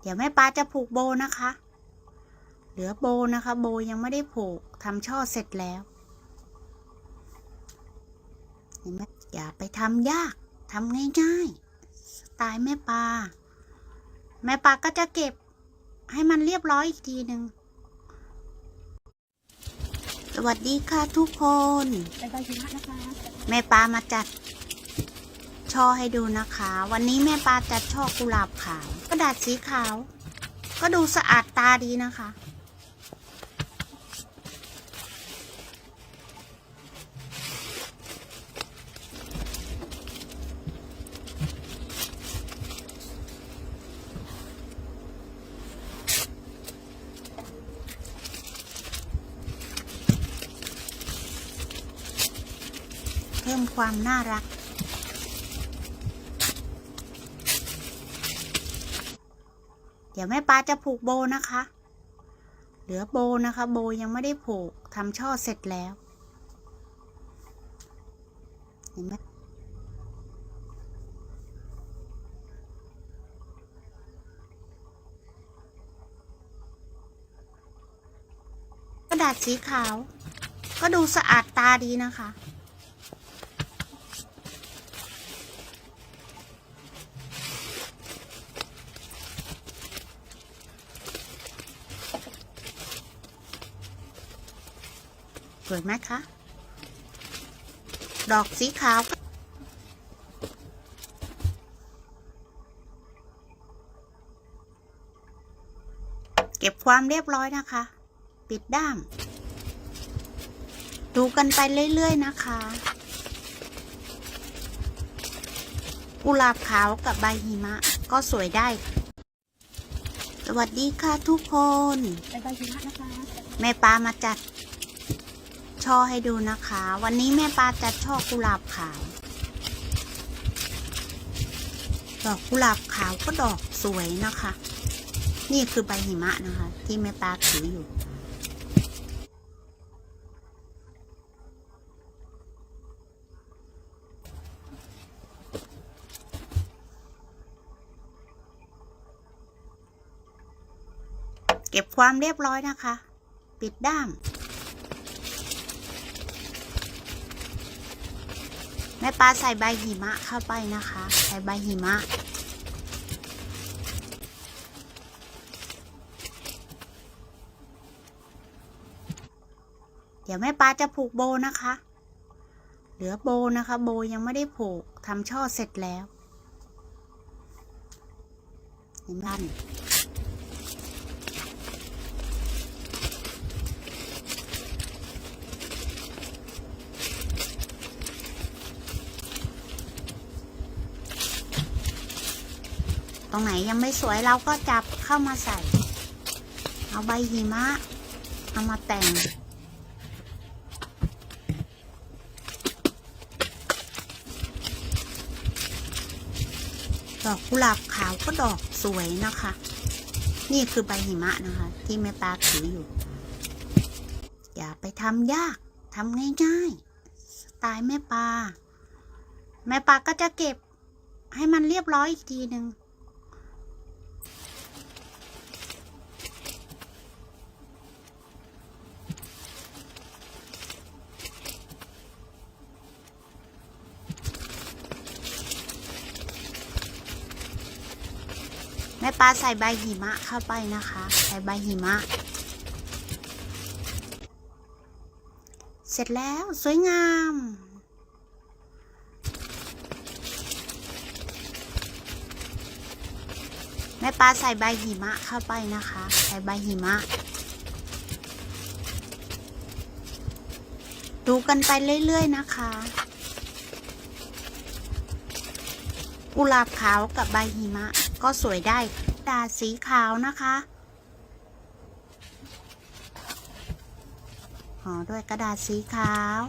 เดี๋ยวแม่ปลาจะผูกโบนะคะ เหลือโบนะคะ โบยังไม่ได้ผูกทำช่อเสร็จแล้วเห็นไหมอย่าไปทำยากทำง่ายๆสไตล์แม่ปลาแม่ปลาก็จะเก็บให้มันเรียบร้อยอีกทีหนึ่งสวัสดีค่ะทุกคนไปใบชนะนะคะแม่ปลามาจัด ช่อให้ดูนะคะ วันนี้แม่ปลาจัดช่อกุหลาบขาว กระดาษสีขาว ก็ดูสะอาดตาดีนะคะ เพิ่มความน่ารัก ดี๋ยวแม่ปลาจะผูกโบนะคะ เหลือโบนะคะ โบยังไม่ได้ผูกทำช่อเสร็จแล้ว เห็นไหมกระดาษสีขาว ก็ดูสะอาดตาดีนะคะ สวยไหมคะ ดอกสีขาวเก็บความเรียบร้อยนะคะ ปิดด้าม ดูกันไปเรื่อย ๆ นะคะ กุหลาบขาวกับใบหิมะก็สวยได้ สวัสดีค่ะทุกคนไปใบชนะนะคะ แม่ปลามาจัด ช่อให้ดูนะคะ วันนี้แม่ปลาจัดช่อกุหลาบขาวดอกกุหลาบขาวก็ดอกสวยนะคะ นี่คือใบหิมะนะคะ ที่แม่ปลาถืออยู่ เก็บความเรียบร้อยนะคะ ปิดด้าม แม่ปลาใส่ใบหิมะเข้าไปนะคะ ใส่ใบหิมะ เดี๋ยวแม่ปลาจะผูกโบนะคะ เหลือโบนะคะ โบยังไม่ได้ผูกทำช่อเสร็จแล้วเห็นไหม ตรงไหนยังไม่สวยเราก็จับเข้ามาใส่ เอาใบหิมะ เอามาแต่ง ดอกกุหลาบขาวก็ดอกสวยนะคะ นี่คือใบหิมะนะคะ ที่แม่ปลาถืออยู่ อย่าไปทำยากทำง่ายๆ สไตล์แม่ปลาแม่ปลาก็จะเก็บให้มันเรียบร้อยอีกทีหนึ่ง แม่ปลาใส่ใบหิมะเข้าไปนะคะ ใส่ใบหิมะ เสร็จแล้วสวยงามแม่ปลาใส่ใบหิมะเข้าไปนะคะ ใส่ใบหิมะ ดูกันไปเรื่อย ๆ นะคะกุหลาบขาวกับใบหิมะ ก็สวยได้ดาษสีขาวนะคะห่อด้วยกระดาษสีขาว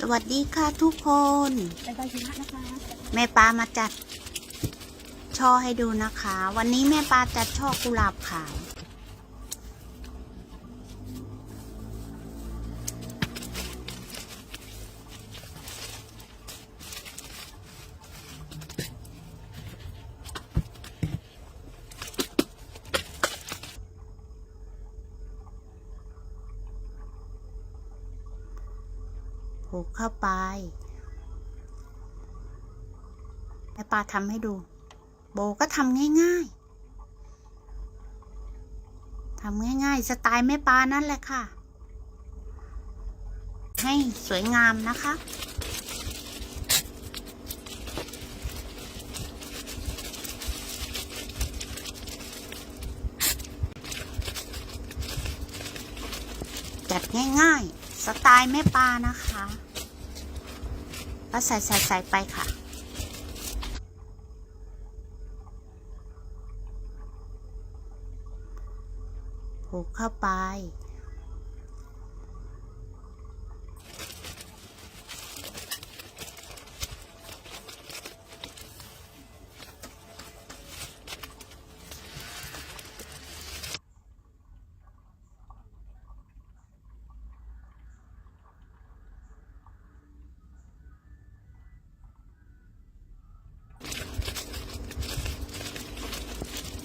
สวัสดีค่ะทุกคนแม่ปลามาจัดช่อให้ดูนะคะ วันนี้แม่ปลาจัดช่อกุหลาบขาว กเข้าไปแม่ปาทำให้ดู โบก็ทำง่ายๆทำง่ายๆ สไตล์แม่ปานั่นแหละค่ะ ให้สวยงามนะคะจัดง่ายๆ สไตล์แม่ปลานะคะ ก็ใส่ใส่ใส่ไปค่ะ ผูกเข้าไป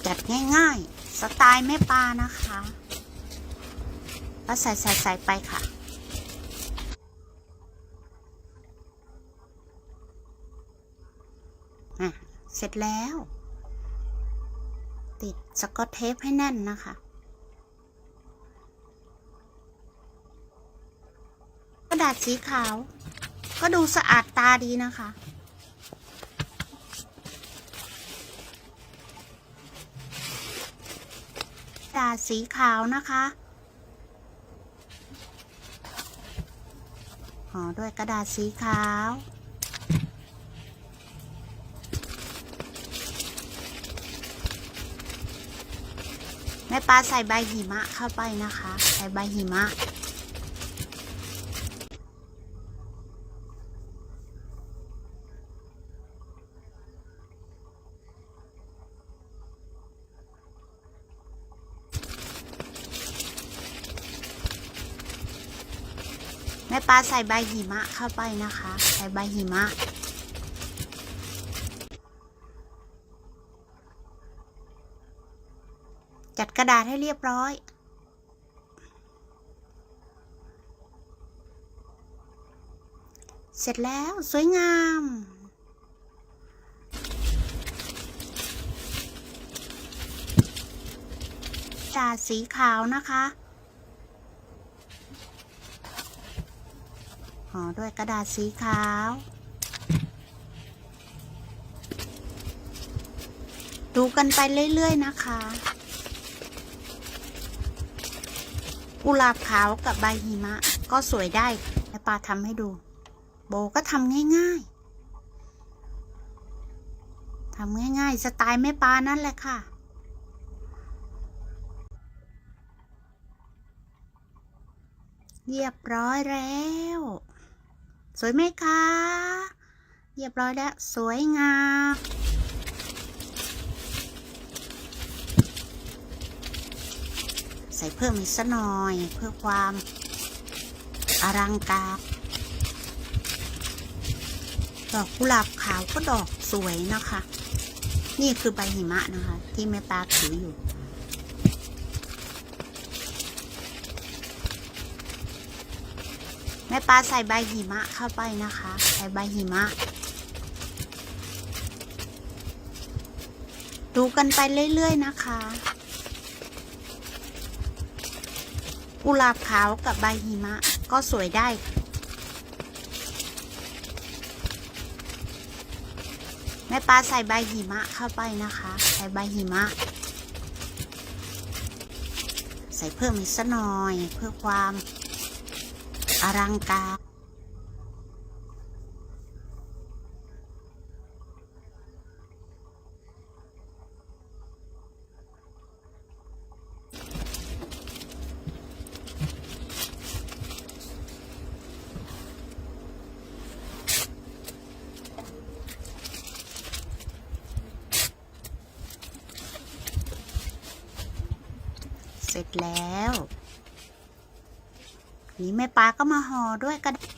จัดง่ายๆ สไตล์แม่ปลานะคะก็ใส่ใส่ใส่ไปค่ะ อะ เสร็จแล้ว ติดสกอตเทปให้แน่นนะคะ กระดาษสีขาว ก็ดูสะอาดตาดีนะคะ กระ ดาษสีขาวนะคะห่อด้วยกระดาษสีขาว แม่ปลาใส่ใบหิมะเข้าไปนะคะ ใส่ใบหิมะ ม่ปลาใส่ใบหิมะเข้าไปนะคะ ใส่ใบหิมะ จัดกระดาษให้เรียบร้อย เสร็จแล้วสวยงามดาษสีขาวนะคะ ห่อด้วยกระดาษสีขาว ดูกันไปเรื่อย ๆ นะคะ กุหลาบขาวกับใบหิมะ ก็สวยได้แม่ปาทำให้ดู โบก็ทำง่ายๆทำง่ายๆ สไตล์แม่ปานั่นแหละค่ะเรียบร้อยแล้ว สวยไหมคะเรียบร้อยแล้ว สวยงามใส่เพิ่มอีกสักหน่อย เพื่อความอลังการดอกกุหลาบขาวก็ดอกสวยนะคะ นี่คือใบหิมะนะคะ ที่แม่ตาถืออยู่ แม่ปลาใส่ใบหิมะเข้าไปนะคะ ใส่ใบหิมะ ดูกันไปเรื่อยๆนะคะกุหลาบขาวกับใบหิมะก็สวยได้แม่ปลาใส่ใบหิมะเข้าไปนะคะ ใส่ใบหิมะ ใส่เพิ่มอีกสักหน่อยเพื่อความ อลังการเสร็จแล้ว นี่แม่ปลาก็มาห่อด้วยกระดาษ